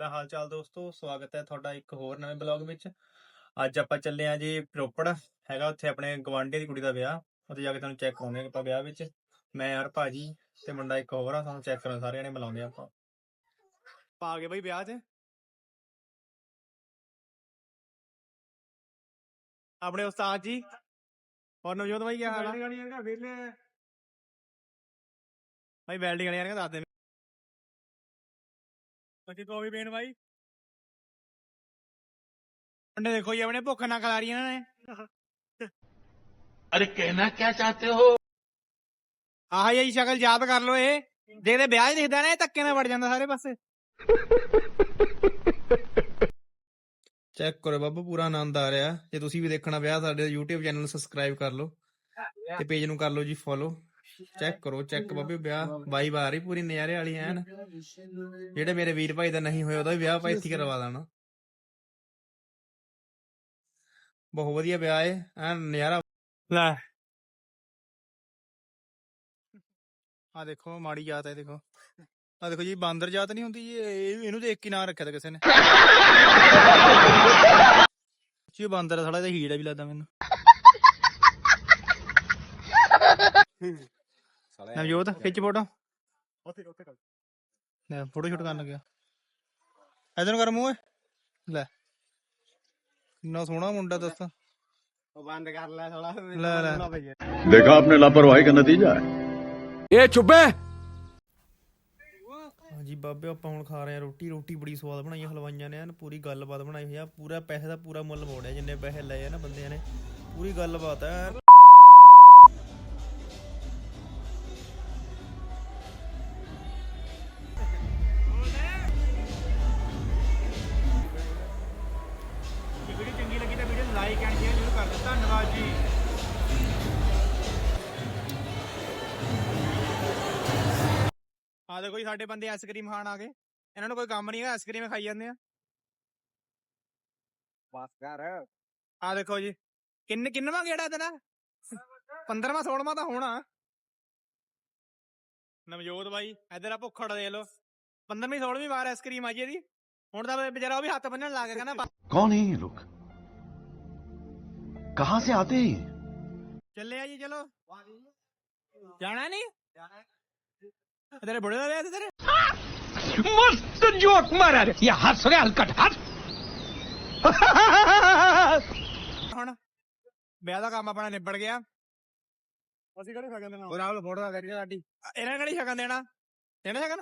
ਕਿੱਦਾਂ ਹਾਲ ਚਾਲ ਦੋਸਤੋ? ਸਵਾਗਤ ਹੈ ਤੁਹਾਡਾ ਇੱਕ ਹੋਰ ਨਵੇਂ ਬਲੌਗ ਵਿੱਚ। ਅੱਜ ਆਪਾਂ ਚੱਲੇ ਆਂ ਜੀ ਰੋਪੜ। ਹੈਗਾ ਉੱਥੇ ਆਪਣੇ ਗਵਾਂਢੀ ਦੀ ਕੁੜੀ ਦਾ ਵਿਆਹ। ਉੱਥੇ ਜਾ ਕੇ ਤੁਹਾਨੂੰ ਚੈੱਕ ਕਰਾਉਂਦੇ ਆਂ ਆਪਾਂ ਵਿਆਹ ਵਿੱਚ। ਮੈਂ ਯਾਰ ਭਾਜੀ ਤੇ ਮੁੰਡਾ ਇੱਕ ਹੋਰ ਆ ਤੁਹਾਨੂੰ ਚੈੱਕ ਕਰਨ ਸਾਰੇ ਜਣੇ ਬੁਲਾਉਂਦੇ ਆਂ ਆਪਾਂ। ਪਾ ਗਏ ਬਈ ਵਿਆਹ 'ਚ। ਆਪਣੇ ਉਸਤਾਦ ਜੀ। ਹੋਰ ਨਵਜੋਤ ਭਾਈ ਕੀ ਹਾਲ ਆ? ਭਾਈ ਵੈਲਡਿੰਗ ਵਾਲਿਆਂ ਨੇ ਦੱਸ ਦੇ। ਬੱਚੇ ਕੌਫੀ ਪੀਣ ਬਾਈ। ਮੁੰਡੇ ਦੇਖੋ ਜੀ ਆਪਣੇ ਭੁੱਖ ਨਾਲ ਖਿਲਾ ਨੇ। ਅਰੇ ਕਹਿਣਾ ਕੀ ਚਾਹਤੇ ਹੋ? ਆਹ ਜੀ ਸ਼ਕਲ ਯਾਦ ਕਰ ਲਓ ਇਹ। ਦੇਖਦੇ ਵਿਆਹ ਹੀ ਦਿਖਦਾ ਨਾ ਇਹ ਧੱਕੇ ਨਾਲ ਵੜ ਜਾਂਦਾ ਸਾਰੇ ਪਾਸੇ। ਚੈੱਕ ਕਰੋ ਬਾਬਾ ਪੂਰਾ ਆਨੰਦ ਆ ਰਿਹਾ। ਜੇ ਤੁਸੀਂ ਵੀ ਦੇਖਣਾ ਵਿਆਹ ਸਾਡੇ YouTube ਚੈਨਲ ਨੂੰ ਸਬਸਕ੍ਰਾਈਬ ਕਰ ਲਓ। ਤੇ ਪੇਜ ਨੂੰ ਕਰ ਲਓ ਜੀ ਫੋਲੋ ਚੈੱਕ ਕਰੋ ਚੈੱਕ ਬਾਬੇ ਵਿਆਹ ਵਾਈ ਆ ਰਹੀ ਪੂਰੀ ਨਜ਼ਾਰੇ ਵਾਲੀ ਐਨ। ਜਿਹੜੇ ਮੇਰੇ ਵੀਰ ਭਾਈ ਦਾ ਨਹੀਂ ਹੋਇਆ ਉਹਦਾ ਵੀ ਵਿਆਹ ਭਾਈ ਇੱਥੇ ਹੀ ਕਰਵਾ ਦੇਣਾ ਬਹੁਤ ਵਧੀਆ ਵਿਆਹ ਹੈ ਐਨ ਨਜ਼ਾਰਾ ਲੈ। ਆ ਦੇਖੋ ਮਾੜੀ ਜਾਤ ਹੈ ਦੇਖੋ। ਆ ਦੇਖੋ ਜੀ ਬਾਂਦਰ ਜਾਤ ਨਹੀਂ ਹੁੰਦੀ ਜੀ ਇਹ ਇਹਨੂੰ ਦੇਖ ਕੇ ਨਾਂ ਰੱਖਿਆ ਤਾਂ ਕਿਸੇ ਨੇ। ਜੀ ਬਾਂਦਰ ਥੋੜਾ ਜਿਹਾ ਹੀੜਾ ਵੀ ਲੱਗਦਾ ਮੈਨੂੰ। ਨਵਜੋਤ ਖਿੱਚ ਫੋਟੋ ਉੱਥੇ ਉੱਥੇ ਕਰ ਲੈ ਫੋਟੋ ਸ਼ੂਟ ਕਰਨ ਲੱਗਿਆ ਇਧਰ ਕਰ ਮੂੰਹ ਲੈ ਕਿੰਨਾ ਸੋਹਣਾ ਮੁੰਡਾ ਦੱਸ ਉਹ ਬੰਦ ਕਰ ਲੈ ਥੋੜਾ ਲੈ ਲੈ ਦੇਖਾ ਆਪਨੇ ਲਾਪਰਵਾਹੀ ਦਾ ਨਤੀਜਾ ਹੈ ਇਹ ਚੁੱਪੇ ਹਾਂਜੀ ਬਾਬੇ ਆਪਾਂ ਹੁਣ ਖਾ ਰਹੇ ਆ ਰੋਟੀ ਰੋਟੀ ਬੜੀ ਸਵਾਦ ਬਣਾਈ ਆ ਹਲਵਾਈਆਂ ਨੇ ਐਨ ਪੂਰੀ ਗੱਲਬਾਤ ਬਣਾਈ ਹੋਈ ਆ ਪੂਰਾ ਪੈਸੇ ਦਾ ਪੂਰਾ ਮੁੱਲ ਮੋੜਿਆ ਜਿੰਨੇ ਪੈਸੇ ਲਏ ਆ ਨਾ ਬੰਦਿਆਂ ਨੇ। ਪੂਰੀ ਗੱਲਬਾਤ ਹੈ ਲਾਈਕ ਐਂਡ ਸ਼ੇਅਰ ਜ਼ਰੂਰ ਕਰ ਦਿਓ। ਧੰਨਵਾਦ ਜੀ। ਆ ਦੇਖੋ ਜੀ ਸਾਡੇ ਬੰਦੇ ਆਈਸਕ੍ਰੀਮ ਖਾਣ ਆ ਗਏ। ਇਹਨਾਂ ਨੂੰ ਕੋਈ ਕੰਮ ਨਹੀਂ ਹੈ ਆਈਸਕ੍ਰੀਮ ਖਾਈ ਜਾਂਦੇ ਆ। ਬਸ ਕਰ। ਆ ਦੇਖੋ ਜੀ ਕਿੰਨ ਕਿੰਨਵਾਂ ਗੇੜਾ ਤੇਰਾ 15ਵਾਂ 16ਵਾਂ ਤਾਂ ਹੋਣਾ। ਨਵਜੋਤ ਬਾਈ ਇਧਰ ਆ ਭੁੱਖੜ ਦੇ ਲੋ 15ਵੀਂ 16ਵੀਂ ਵਾਰ ਆਈਸਕ੍ਰੀਮ ਆਈ ਜੀ ਹੁਣ ਤਾਂ ਬੇਚਾਰਾ ਉਹ ਵੀ ਹੱਥ ਬੰਨਣ ਲੱਗ ਗਿਆ ਕਹਿੰਦਾ ਕੌਣ ਹੈ ਇਹ कहाँ से आते हैं ये? ਚੱਲੇ ਆ ਜੀ ਚਲੋ ਜਾਣਾ ਨਹੀਂ ਤੇਰੇ ਬੁੜੇ ਦਾ ਵਿਆਹ ਤੇ ਤੇਰੇ मस्त जोक मारा रे ये हंस रहे हलकट हंस ਹੁਣ ਵਿਆਹ ਦਾ ਕੰਮ ਆਪਣਾ ਨਿਬੜ ਗਿਆ ਅਸੀਂ ਕਿਹੜੇ ਖਾ ਜਾਂਦੇ ਨਾ ਉਹ ਰਾਹੁਲ ਫੋਟੋ ਦਾ ਕਰੀਏ ਸਾਡੀ ਇਹਨਾਂ ਨੇ ਕਿਹੜੀ ਸ਼ਗਨ ਦੇਣਾ ਦੇਣਾ ਸ਼ਗਨ